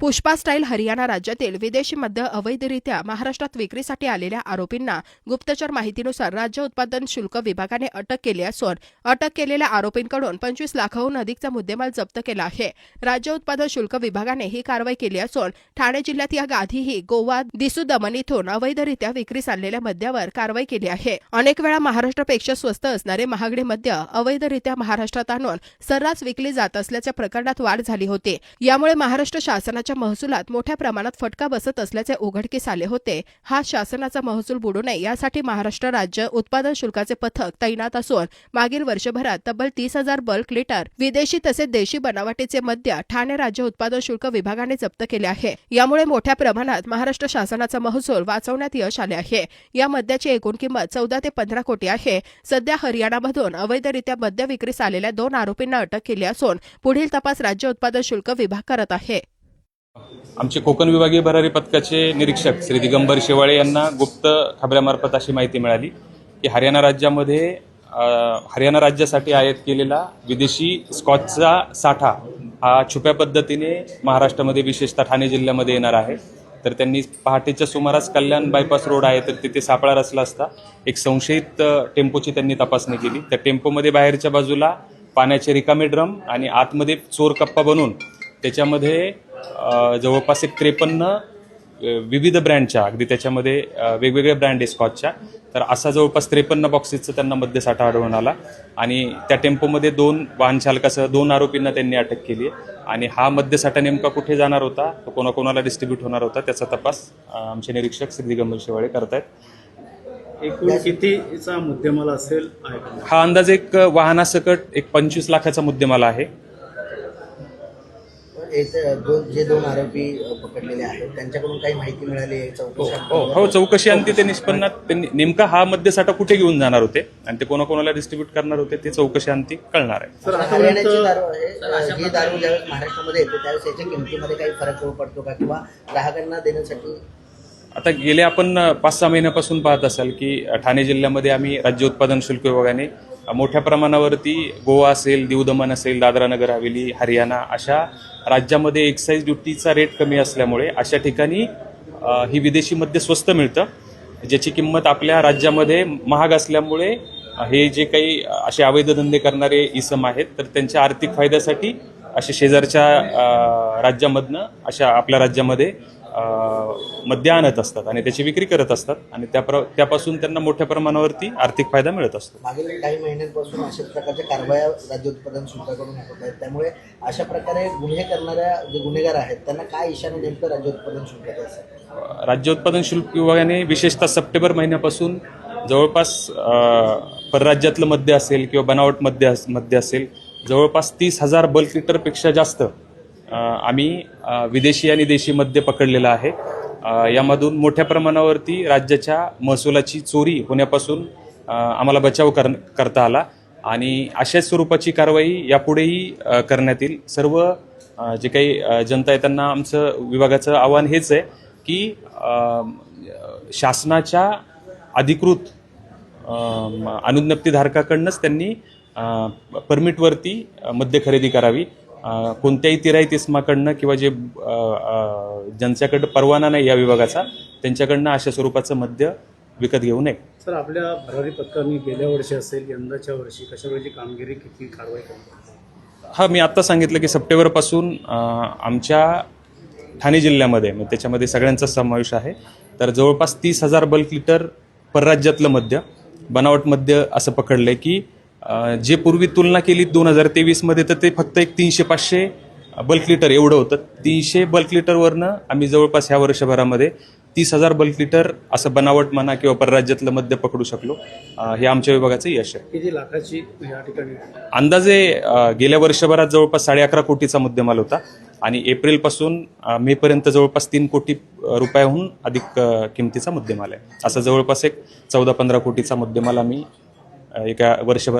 Pushpa style Haryana राज्यातील विदेशी मद्य अवैधरित्या महाराष्ट्रात विक्रीसाठी आलेल्या आरोपींना गुप्तचर माहितीनुसार राज्य उत्पादन शुल्क विभागाने अटक केली असून अटक केलेल्या आरोपींकडून पंचवीस लाखाहून अधिकचा मुद्देमाल जप्त केला आहे. राज्य उत्पादन शुल्क विभागाने ही कारवाई केली असून ठाणे जिल्ह्यात या गाधीही गोवा दिसू दमन इथून अवैधरित्या विक्रीस आणलेल्या मद्यावर कारवाई केली आहे. अनेक वेळा महाराष्ट्रापेक्षा स्वस्त असणारे महागडे मद्य अवैधरित्या महाराष्ट्रात आणून सर्रास विकली जात असल्याच्या प्रकरणात वाढ झाली होती. यामुळे महाराष्ट्र शासनाच्या महसुलात मोठ्या प्रमाणात फटका बसत असल्याचे उघडकीस आले होते. हा शासनाचा महसूल बुडू नये यासाठी महाराष्ट्र राज्य उत्पादन शुल्काचे पथक तैनात असून मागील वर्षभरात तब्बल तीस हजार बल्क लिटर विदेशी तसेच देशी बनावटीचे मद्य ठाणे राज्य उत्पादन शुल्क विभागाने जप्त केले आहे. यामुळे मोठ्या प्रमाणात महाराष्ट्र शासनाचा महसूल वाचवण्यात यश आले आहे. या मद्याची एकूण किंमत चौदा ते पंधरा कोटी आहे. सध्या हरियाणामधून अवैधरित्या मद्य विक्रीस आलेल्या दोन आरोपींना अटक केली असून पुढील तपास राज्य उत्पादन शुल्क विभाग करत आहे. आमचे कोकण विभागीय भरारी पथकाचे निरीक्षक श्री दिगंबर शेवाळे यांना गुप्त खबऱ्यामार्फत अशी माहिती मिळाली की हरियाणा राज्यामध्ये हरियाणा राज्यासाठी आयात केलेला विदेशी स्कॉचचा साठा हा छुप्या पद्धतीने महाराष्ट्रामध्ये विशेषतः ठाणे जिल्ह्यामध्ये येणार आहे. तर त्यांनी पहाटेच्या सुमारास कल्याण बायपास रोड आहे तर तिथे सापळा रचला असता. एक संशयित टेम्पोची त्यांनी तपासणी केली. त्या टेम्पोमध्ये बाहेरच्या बाजूला पाण्याचे रिकामे ड्रम आणि आतमध्ये चोर कप्पा बनवून त्याच्यामध्ये जवळपास एक त्रेपन्न विविध ब्रँडच्या अगदी त्याच्यामध्ये अ, वेगवेगळे ब्रँड आहे स्कॉचच्या. तर असा जवळपास त्रेपन्न बॉक्सेसचा त्यांना मद्यसाठा आढळून आला. आणि त्या टेम्पोमध्ये दोन वाहन चालकासह दोन आरोपींना त्यांनी अटक केली आहे. आणि हा मद्यसाठा नेमका कुठे जाणार होता तो कोणाकोणाला डिस्ट्रीब्यूट होणार होता त्याचा तपास आमचे निरीक्षक श्री दिगंबर शेवाळे करतायत. एकूण कितीचा मुद्देमाल असेल? हा अंदाज एक वाहनासकट एक पंचवीस लाखाचा मुद्देमाल आहे. दोन जे दोन आरोपी पकडलेले आहेत त्यांच्याकडून काही माहिती मिळाली आहे? चौकशी हो हो चौकशी अंती ते निष्पन्नात त्यांनी नेमका हा मद्यसाठा कुठे घेऊन जाणार होते? आणि ते कोणाकोणाला डिस्ट्रीब्यूट करणार होते ते चौकशी अंती कळणार आहे. सर हरियाणाची दारू आहे ही दारू ज्यावेळेस महाराष्ट्रामध्ये येते त्यावेळेस याच्या किमतीमध्ये काही फरक पडतो का? किंवा ग्राहकांना देण्यासाठी आता गेल्या आपण पाच सहा महिन्यापासून पाहत असाल की ठाणे जिल्ह्यामध्ये आम्ही राज्य उत्पादन शुल्क विभागाने मोठ्या प्रमाणावरती गोवा असेल दीव दमण असेल दादरा नगर हवेली हरियाणा अशा राज्यामध्ये एक्साईज ड्युटीचा रेट कमी असल्यामुळे अशा ठिकाणी ही विदेशी मद्य स्वस्त मिळतं. ज्याची किंमत आपल्या राज्यामध्ये महाग असल्यामुळे हे जे काही असे अवैध धंदे करणारे इसम आहेत तर त्यांच्या आर्थिक फायद्यासाठी असे शेजारच्या राज्यामधनं अशा आपल्या राज्यामध्ये मद्य आणत असतात आणि त्याची विक्री करत असतात आणि त्या प्र त्यापासून त्यांना मोठ्या प्रमाणावरती आर्थिक फायदा मिळत असतो. मागील काही महिन्यांपासून अशाच प्रकारच्या कारवाया राज्य उत्पादन शुल्काकडून होत आहेत त्यामुळे अशा प्रकारे गुन्हे करणाऱ्या जे गुन्हेगार आहेत त्यांना काय इशारा नेमकं राज्य उत्पादन असेल? राज्य उत्पादन शुल्क विभागाने विशेषतः सप्टेंबर महिन्यापासून जवळपास परराज्यातलं मद्य असेल किंवा बनावट मद्य मद्य असेल जवळपास तीस हजार बल्क लिटरपेक्षा जास्त आम्ही विदेशी आणि देशी मद्य पकडलेलं आहे. यामधून मोठ्या प्रमाणावरती राज्याच्या महसुलाची चोरी होण्यापासून आम्हाला बचाव कर करता आला आणि अशाच स्वरूपाची कारवाई यापुढेही करण्यात येईल. सर्व जे काही जनता आहे त्यांना आमचं विभागाचं आव्हान हेच आहे की शासनाच्या अधिकृत अनुज्ञप्तीधारकाकडनंच त्यांनी परमिटवरती मद्य खरेदी करावी. कोणत्याही तिराईत इस्माकडनं किंवा जे ज्यांच्याकडं परवाना नाही या विभागाचा त्यांच्याकडनं अशा स्वरूपाचं मद्य विकत घेऊ नये. सर आपल्या भरारी पथकाने गेल्या वर्षी असेल यंदाच्या वर्षी कशा वेळची कामगिरी किती कारवाई करतात हा मी आत्ता सांगितलं की सप्टेंबरपासून आमच्या ठाणे जिल्ह्यामध्ये म्हणजे त्याच्यामध्ये सगळ्यांचा समावेश आहे. तर जवळपास तीस हजार बल्क लिटर परराज्यातलं मद्य बनावट मद्य असं पकडलंय की जे पूर्वी तुलना केली दोन हजार तेवीसमध्ये तर ते फक्त एक तीनशे पाचशे बल्क लिटर एवढं होतं. तीनशे बल्क लिटरवरनं आम्ही जवळपास ह्या वर्षभरामध्ये तीस हजार बल्क लिटर असं बनावट म्हणा किंवा परराज्यातलं मद्य पकडू शकलो. हे आमच्या विभागाचं यश आहे. किती लाखाची या ठिकाणी? अंदाजे गेल्या वर्षभरात जवळपास साडे अकरा कोटीचा मुद्देमाल होता आणि एप्रिलपासून मेपर्यंत जवळपास तीन कोटी रुपयाहून अधिक किमतीचा मुद्देमाल आहे. असं जवळपास एक चौदा पंधरा कोटीचा मुद्देमाल आम्ही एका वर्षभर